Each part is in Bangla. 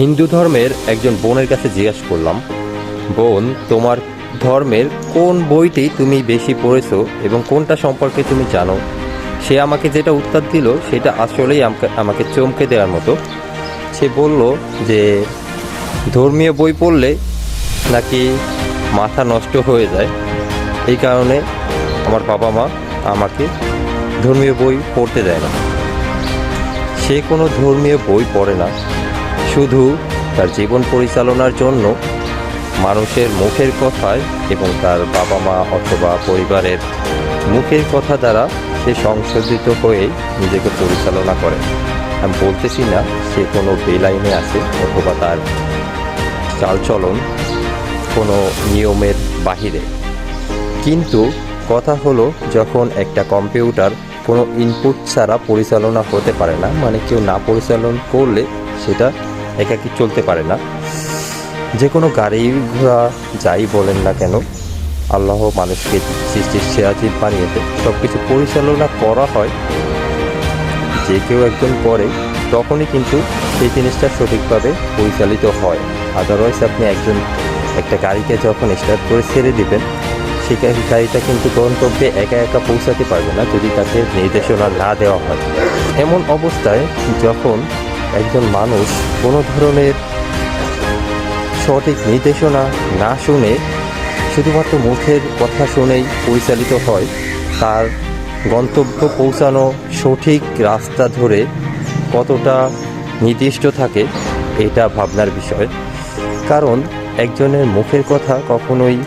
হিন্দু ধর্মের একজন বোনের কাছে জিজ্ঞাসা করলাম, বোন, তোমার ধর্মের কোন বইটি তুমি বেশি পড়েছো এবং কোনটা সম্পর্কে তুমি জানো? সে আমাকে যেটা উত্তর দিল, সেটা আসলেই আমকে- চমকে দেওয়ার মতো। সে বলল যে, ধর্মীয় বই পড়লে নাকি মাথা নষ্ট হয়ে যায়? এই কারণে আমার বাবা মা আমাকে ধর্মীয় বই পড়তে দেয় না। সে কোনো ধর্মীয় বই পড়ে না। শুধু তার জীবন পরিচালনার জন্য, মানুষের মুখের কথায় এবং তার বাবা মা অথবা পরিবারের মুখের কথা দ্বারা সে সংশোধিত হয়ে নিজেকে পরিচালনা করে। আমি বলতেছি না সে কোনো বেলাইনে আছে অথবা তার চালচলন কোনো নিয়মের বাহিরে। কিন্তু কথা হলো, যখন একটা কম্পিউটার কোনো ইনপুট ছাড়া পরিচালনা হতে পারে না মানে কেউ না পরিচালন করলে সেটা একাকি চলতে পারে না। যে কোনো গাড়ি ঘোড়া যাই বলেন না কেন, আল্লাহ মানুষকে সৃষ্টির সেরাজিব বানিয়েছে সব কিছু পরিচালনা করা হয়। যে কেউ একজন করে, তখনই কিন্তু সেই জিনিসটা সঠিকভাবে পরিচালিত হয়। আদারওয়াইজ আপনি একজন, একটা গাড়িকে যখন স্টার্ট করে ছেড়ে দেবেন, সেই গাড়িটা কিন্তু গন্তব্যে একা একা পৌঁছাতে পারবে না যদি তাকে নির্দেশনা না দেওয়া হয়। এমন অবস্থায় যখন একজন মানুষ কোনো ধরনের সঠিক নির্দেশনা না শুনে শুধুমাত্র মুখের কথা শুনেই পরিচালিত হয়, তার গন্তব্য পৌঁছানো সঠিক রাস্তা ধরে কতটা নির্দিষ্ট থাকে এটা ভাবনার বিষয়। কারণ একজনের মুখের কথা কখনোই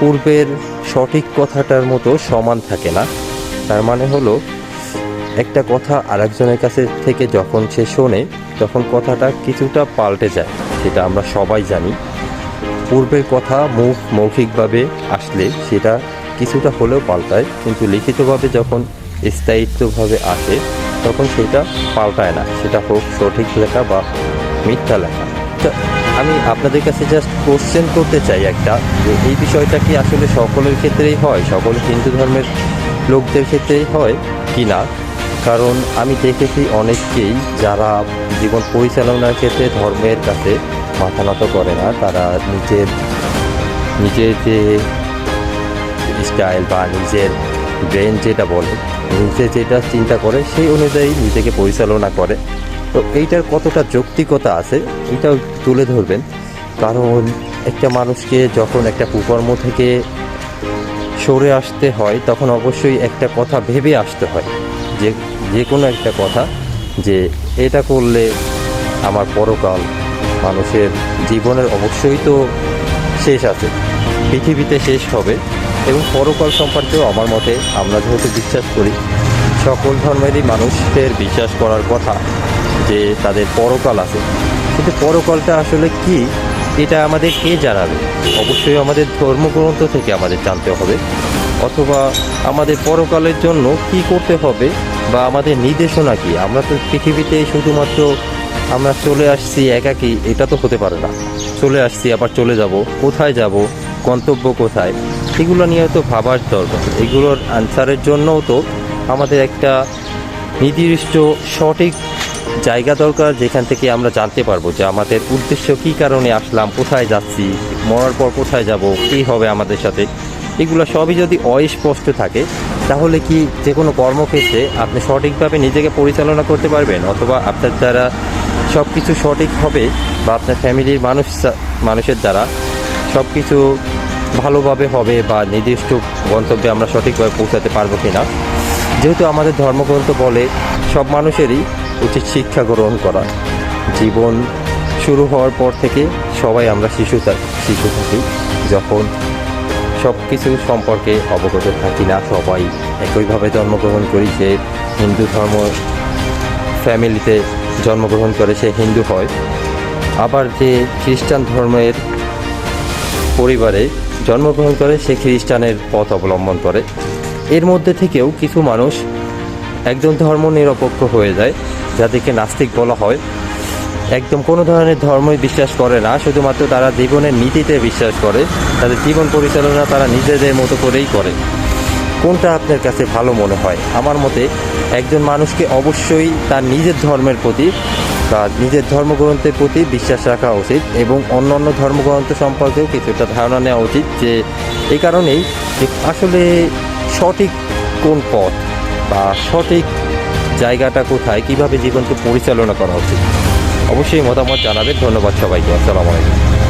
পূর্বের সঠিক কথাটার মতো সমান থাকে না। তার মানে হলো একটা কথা আরেকজনের কাছে থেকে যখন সে শোনে, তখন কথাটা কিছুটা পাল্টে যায়, সেটা আমরা সবাই জানি। পূর্বের কথা মুখ মৌখিকভাবে আসলে সেটা কিছুটা হলেও পাল্টায়, কিন্তু লিখিতভাবে যখন স্থায়িত্বভাবে আসে, তখন সেটা পাল্টায় না। সেটা হোক সঠিক লেখা বা মিথ্যা লেখা। আমি আপনাদের কাছে জাস্ট কোশ্চেন করতে চাই একটা, যে এই বিষয়টা কি আসলে সকলের ক্ষেত্রেই হয়? সকল হিন্দু ধর্মের লোকদের ক্ষেত্রেই হয় কি না? কারণ আমি দেখেছি অনেককেই যারা জীবন পরিচালনার ক্ষেত্রে ধর্মের কাছে মাথা নত করে না। তারা নিজের নিজের যে স্টাইল বা নিজের ব্রেন যেটা বলে, নিজে যেটা চিন্তা করে সেই অনুযায়ী নিজেকে পরিচালনা করে। তো এইটার কতটা যৌক্তিকতা আছে, এটাও তুলে ধরবেন। কারণ একটা মানুষকে যখন একটা কুকর্ম থেকে সরে আসতে হয়, তখন অবশ্যই একটা কথা ভেবে আসতে হয় যে যে কোনো একটা কথা যে এটা করলে আমার পরকাল মানুষের জীবনের অবশ্যই তো শেষ আছে, পৃথিবীতে শেষ হবে এবং পরকাল সম্পর্কেও আমার মতে আমরা যেহেতু বিশ্বাস করি, সকল ধর্মেরই মানুষের বিশ্বাস করার কথা যে তাদের পরকাল আছে। কিন্তু পরকালটা আসলে কি? এটা আমাদের কে জানাবে? অবশ্যই আমাদের ধর্মগ্রন্থ থেকে আমাদের জানতে হবে। অথবা আমাদের পরকালের জন্য কি করতে হবে বা আমাদের নির্দেশনা কি? আমরা তো পৃথিবীতে শুধুমাত্র আমরা চলে আসছি একাকি, এটা তো হতে পারে না। চলে আসছি, আবার চলে যাব। কোথায় যাব? গন্তব্য কোথায়? এগুলো নিয়ে তো ভাবার দরকার। এগুলোর আনসারের জন্যও তো আমাদের একটা নির্দিষ্ট সঠিক জায়গা দরকার যেখান থেকে আমরা জানতে পারব যে আমাদের উদ্দেশ্য কী কারণে আসলাম, কোথায় যাচ্ছি, মরার পর কোথায় যাব, কী হবে আমাদের সাথে। এগুলো সবই যদি অস্পষ্ট থাকে, তাহলে কি যে কোনো কর্মক্ষেত্রে আপনি সঠিকভাবে নিজেকে পরিচালনা করতে পারবেন? অথবা আপনার দ্বারা সব কিছু সঠিক হবে বা আপনার ফ্যামিলির মানুষ মানুষের দ্বারা সব কিছু ভালোভাবে হবে বা নির্দিষ্ট গন্তব্যে আমরা সঠিকভাবে পৌঁছাতে পারব কি না যেহেতু আমাদের ধর্মগ্রন্থ বলে, সব মানুষেরই উচিত শিক্ষা গ্রহণ করা। জীবন শুরু হওয়ার পর থেকে সবাই আমরা শিশু থাকি শিশু থাকি। যখন সব কিছু সম্পর্কে অবগত থাকি না সবাই, একইভাবে জন্মগ্রহণ করি যে হিন্দু ধর্ম ফ্যামিলিতে জন্মগ্রহণ করে সে হিন্দু হয়। আবার যে খ্রিস্টান ধর্মের পরিবারে জন্মগ্রহণ করে সে খ্রিস্টানের পথ অবলম্বন করে। এর মধ্যে থেকেও কিছু মানুষ একজন ধর্ম নিরপেক্ষ হয়ে যায়। যাদেরকে নাস্তিক বলা হয়, একদম কোনো ধরনের ধর্মই বিশ্বাস করে না, শুধুমাত্র তারা জীবনের নীতিতে বিশ্বাস করে, তাদের জীবন পরিচালনা তারা নিজেদের মতো করেই করে। কোনটা আপনার কাছে ভালো মনে হয়? আমার মতে, একজন মানুষকে অবশ্যই তার নিজের ধর্মের প্রতি বা নিজের ধর্মগ্রন্থের প্রতি বিশ্বাস রাখা উচিত এবং অন্য অন্য ধর্মগ্রন্থ সম্পর্কেও কিছুটা ধারণা নেওয়া উচিত যে এই কারণেই আসলে সঠিক কোন পথ বা সঠিক জায়গাটা কোথায় কীভাবে জীবনকে পরিচালনা করা উচিত? অবশ্যই মতামত জানাবেন। ধন্যবাদ সবাইকে। আসসালামু আলাইকুম।